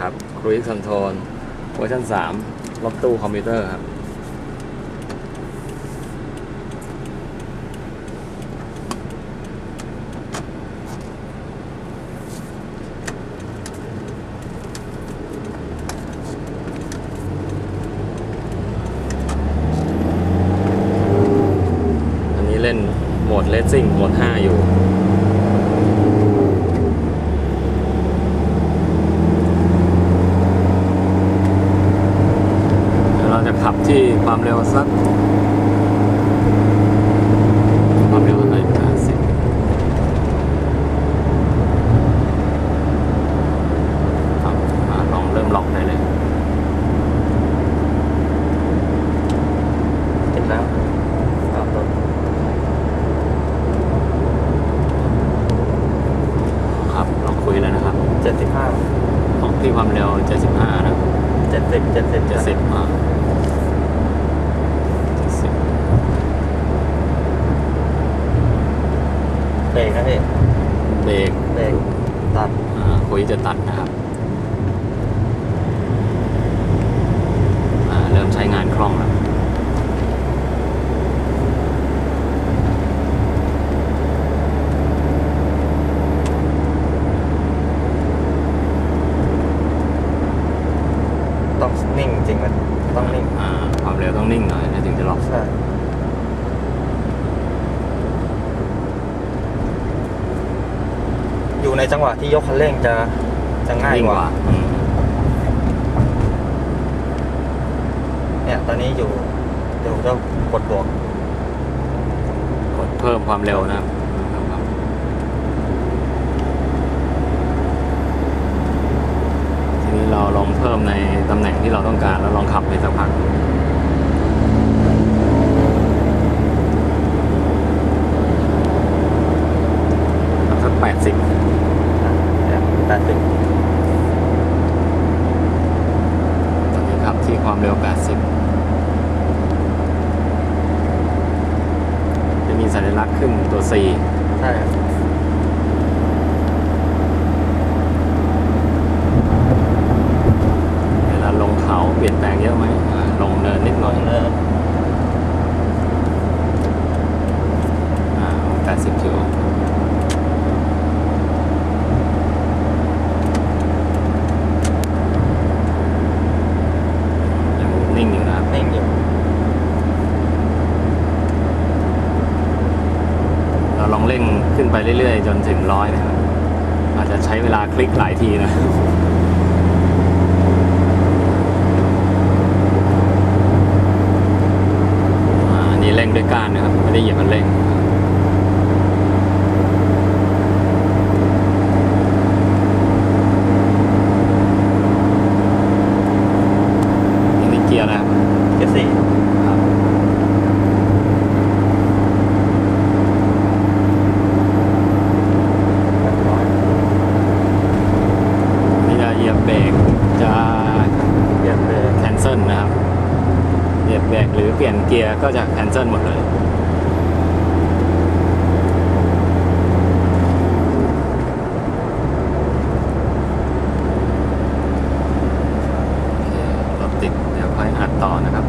ครับ Cruise Control เวอร์ชัน3รถตู้คอมพิวเตอร์ครับ อันนี้เล่นโหมดเลสซิ่งโหมด 5 อยู่ เดี๋ยวเราจะขับที่ ความเร็วสักความเร็วอะไรห้าสิบครับอ่าลองเริ่มล็อกได้เลยติดแล้วครับรถครับลองคุยเลยนะครับเจ็ดสิบห้าของที่ความเร็ว75นะเจ็ดสิบเจ็ดสิบ70อ่า70 เบรกนะพี่ เบรกตัดอ่าคุยจะตัดนะครับอ่าเริ่มใช้งานคล่องแล้วต้องนิ่งจริงมันต้องนิ่งอ่าความเร็วต้องนิ่งหน่อยนะถึงจะล็อก ใช่อยู่ ในจังหวะที่ยกคันเร่งจะจะง่ายนิ่งกกว่าว่าอืมเนี่ยตอนนี้อยู่เดี๋ยวจะกดบวกกดเพิ่มความเร็วนะครับครับ ทีนี้เราลองเพิ่มในตำแหน่งที่เราต้องการแล้วลองขับไปสักพักสักแปดสิบ แปดสิบ ตอนนี้ขับที่ ความเร็ว 80 จะมีสัญลักษณ์ขึ้นตัว C ใช่ครับ เวลาลงเขาเปลี่ยนแปลงเยอะไหมอ่าลงเนินนิดหน่อย เนิน อ่า80ถือว่ายังนิ่งอยู่นะครับ นิ่งอยู่ เร่งขึ้นไปเรื่อยๆ จนถึงร้อยนะครับอาจจะใช้เวลาคลิกหลายทีนะอันนี้เร่งด้วยก้านนะครับ ไม่ได้เหยียบมันเร่ง ลี่ยนเกียร์ก็จะแคนเซิลหมดเลยรถติดเดี๋ยวค่อยอัดต่อนะครับ